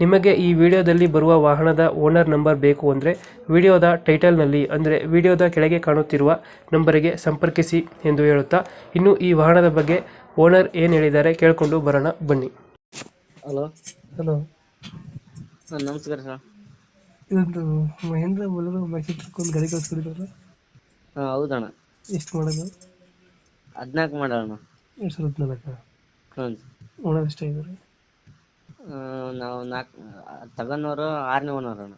ನಿಮಗೆ ಈ ವಿಡಿಯೋದಲ್ಲಿ ಬರುವ ವಾಹನದ ಓನರ್ ನಂಬರ್ ಬೇಕು ಅಂದರೆ ವಿಡಿಯೋದ ಟೈಟಲ್ನಲ್ಲಿ ಅಂದರೆ ವಿಡಿಯೋದ ಕೆಳಗೆ ಕಾಣುತ್ತಿರುವ ನಂಬರಿಗೆ ಸಂಪರ್ಕಿಸಿ ಎಂದು ಹೇಳುತ್ತಾ ಇನ್ನು ಈ ವಾಹನದ ಬಗ್ಗೆ ಓನರ್ ಏನು ಹೇಳಿದ್ದಾರೆ ಕೇಳಿಕೊಂಡು ಬರೋಣ ಬನ್ನಿ. ಹಲೋ. ಹಲೋ. ಸರ್ ನಮಸ್ಕಾರ ಸರ್. ಇದೊಂದು ಮಹೇಂದ್ರ ಬಲರು ಒಂದು ಗಾಡಿ ಕಳಿಸ್ಕೊಡಿದ್ರಲ್ಲ? ಹಾಂ ಹೌದಣ್ಣ. ಎಷ್ಟು ಮಾಡೋದು? ಹದಿನಾಲ್ಕು ಮಾಡೋಣ. ಎರಡು ಸಾವಿರದ ಹದಿನಾಲ್ಕು? ಹ್ಞೂ ಓನರ್ ಎಷ್ಟಾಗಿದ್ದಾರೆ? ನಾವು ನಾಕ್ ತಗೊಂಡವರು ಆರನೇ ಓನರ್ ಅಣ್ಣ.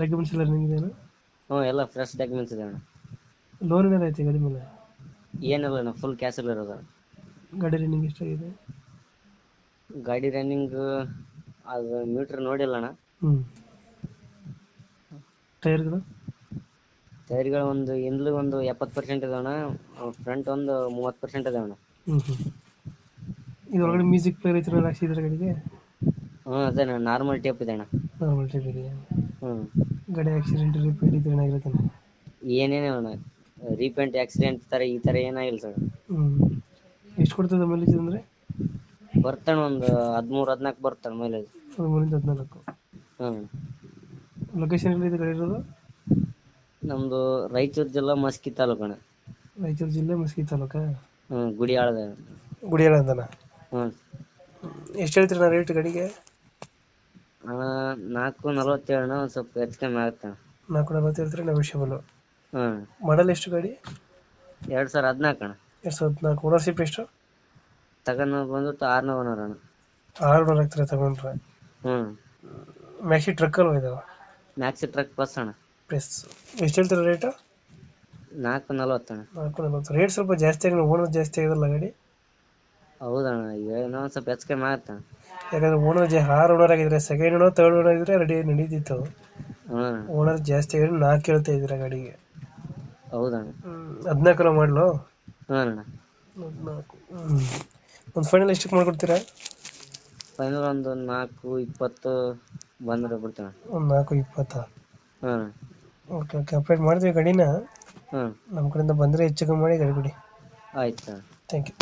ಡಾಕ್ಯುಮೆಂಟ್ಸ್ ಎಲ್ಲ ರನ್ನಿಂಗ್ ಇದೆಯಾ ಹ್ಞೂ ಎಲ್ಲ ಫ್ರೆಶ್ ಡಾಕ್ಯುಮೆಂಟ್ಸ್ ಇದೆ ಅಣ್ಣ. ಲೋನ್ ಮೇಲೆ ಐತೆ ಗಾಡಿ ಮೇಲೆ? ಏನಿಲ್ಲ ಅಣ್ಣ ಫುಲ್ ಕ್ಯಾಶಲ್ಲಿ ಇರೋದು ಗಾಡಿ ರನ್ನಿಂಗ್ ಎಷ್ಟಾಗಿದೆ? ಗಾಡಿ ರನ್ನಿಂಗ್ ಅದು ಮೀಟರ್ ನೋಡಿಲ್ಲ ಅಣ್ಣ. ಹ್ಞೂ ಟೈರ್ಗಳು? ಟೈರ್ಗಳು ಒಂದು ಹಿಂದ್ಲು ಒಂದು ಎಪ್ಪತ್ತು ಪರ್ಸೆಂಟ್ ಇದೆ ಅಣ್ಣ ಫ್ರಂಟ್ ಒಂದು ಮೂವತ್ತು ಪರ್ಸೆಂಟ್ ಇದೆ ಅಣ್ಣ. ಹ್ಞೂ ಹ್ಞೂ ಇದರೊಳಗಡೆ ಮ್ಯೂಸಿಕ್ ಪ್ಲೇಯರ್ ಐತೆ ಹಾಕ್ಸಿದ್ರೆ ಗಾಡಿಗೆ? ಹ್ಞೂ ಅದೇ ಅಣ್ಣ ನಾರ್ಮಲ್ ಟೇಪ್ ಇದೆ ಅಣ್ಣ. ನಾರ್ಮಲ್ ಟೇಪ್ ಇದೆಯಾ? ಹ್ಞೂ ಗಾಡಿ ಆಕ್ಸಿಡೆಂಟ್ ರಿಪೇಟ್ ಇದ್ರೆ ಏನಾಗಿರುತ್ತೆ ಏನೇನೇ ಅಣ್ಣ. ರೀಪೇಂಟ್ ಆಕ್ಸಿಡೆಂಟ್ ಥರ ಈ ಥರ ಏನಾಗಿಲ್ಲ ಸರ್. ಹ್ಞೂ ಎಷ್ಟು ಕೊಡ್ತದೆ ಮೈಲೇಜ್ ಅಂದರೆ? ಬರ್ತಾನೆ ಒಂದು ಹದಿಮೂರು ಹದಿನಾಲ್ಕು ಬರ್ತಾನೆ ಮೈಲೇಜ್ ಹದಿಮೂರಿಂದ ಹದಿನಾಲ್ಕು. ಹ್ಞೂ ಲೊಕೇಶನ್ ಎಲ್ಲಿದೆ ಗಾಡಿ ಇರೋದು? ನಮ್ದು ರಾಯಚೂರು ಜಿಲ್ಲಾ ಮಸ್ಕಿ ತಾಲೂಕು ಅಣ್ಣ ರಾಯಚೂರು ಜಿಲ್ಲೆ ಮಸ್ಕಿ ತಾಲೂಕಾ? ಹ್ಞೂ ಗುಡಿಯಾಳದ. ಗುಡಿಯಾಳ ಅಂತನ? ಹ್ಞೂ ಎಷ್ಟು ಹೇಳ್ತೀರಿ ನಾ ರೇಟ್ ಗಾಡಿಗೆ? ಅಣ್ಣ ನಾಲ್ಕು ನಲವತ್ತೇಳು ಅಣ್ಣ ಒಂದು ಸ್ವಲ್ಪ ಹೆಚ್ಚು ಕಮ್ಮಿ ಆಗುತ್ತೆ. ಅಣ್ಣ ನಾಲ್ಕು ನಲ್ವತ್ತು ಹೇಳ್ತೀರಿ ನೆಗೋಷಿಯಬಲ್ ಹ್ಞೂ ಮಾಡಲ್ ಎಷ್ಟು ಗಾಡಿ? ಎರಡು ಸಾವಿರ ಹದಿನಾಲ್ಕು ಅಣ್ಣ. ಎರಡು ಸಾವಿರದ ಹದಿನಾಲ್ಕು. ಓನರ್ಶಿಪ್ ಎಷ್ಟು? ತಗೊಂಡು ಬಂದ್ಬಿಟ್ಟು ಆರನೇ ಓನರ್ ಅಣ್ಣ. ಆರುನೂರು ಆಗ್ತಾರೆ ತಗೊಂಡ್ರೆ. ಹ್ಞೂ ಮ್ಯಾಕ್ಸಿ ಟ್ರಕ್ ಅಲ್ವಾ ಇದಾವೆ? ಮ್ಯಾಕ್ಸಿ ಟ್ರಕ್ ಬಸ್ ಅಣ್ಣ. ಪ್ಲಸ್ ಎಷ್ಟು ಹೇಳ್ತೀರಾ ರೇಟು ನಾಲ್ಕು ನಲವತ್ತು ಅಣ್ಣ. ನಾಲ್ಕು ನಲ್ವತ್ತು. ರೇಟ್ ಸ್ವಲ್ಪ ಜಾಸ್ತಿ ಆಗಿ ಓನರ್ ಜಾಸ್ತಿ ಆಗಿರಲ್ಲ ಗಾಡಿ? ಒಂದು ಸ್ವಲ್ಪ ಹೆಚ್ಚು ಕಮ್ಮಿ ಆಗುತ್ತೆ ಯಾಕಂದ್ರೆ ಓನರ್ ಜಿ ಆರು ಓನರ್ ಆಗಿದ್ರೆ ಸೆಕೆಂಡ್ ಓನರ್ ತರ್ಡ್ ಓನರ್ ಆಗಿದ್ರೆ ರೆಡಿ ನಡೀತಿತ್ತು. ಹ್ಞೂ ಓನರ್ ಜಾಸ್ತಿ ಆಗಿ ನಾಲ್ಕು ಹೇಳ್ತಾ ಇದ್ರೆ ಗಾಡಿಗೆ. ಹೌದಣ್ಣ ಹದಿನಾಲ್ಕು ಮಾಡಲು? ಹ್ಞೂ ಅಣ್ಣ. ಹದಿನಾಲ್ಕು ಒಂದು ಫೈನಲ್ ಎಷ್ಟಕ್ಕೆ ಮಾಡ್ಕೊಡ್ತೀರಾ? ಫೈನಲ್ ಒಂದು ನಾಲ್ಕು ಇಪ್ಪತ್ತು ಬಂದ್ರೆ ಬಿಡ್ತೀನಿ ಒಂದು ನಾಲ್ಕು ಇಪ್ಪತ್ತಾ? ಹ್ಞೂ ಓಕೆ ಓಕೆ ಅಪ್ಡೇಟ್ ಮಾಡ್ತೀವಿ ಗಾಡಿನ. ಹ್ಞೂ ನಮ್ಮ ಕಡೆಯಿಂದ ಬಂದರೆ ಹೆಚ್ಚು ಕಮ್ಮಿ ಮಾಡಿ ಗಾಡಿ ಕೊಡಿ. ಆಯ್ತು ಅಣ್ಣ. Thank you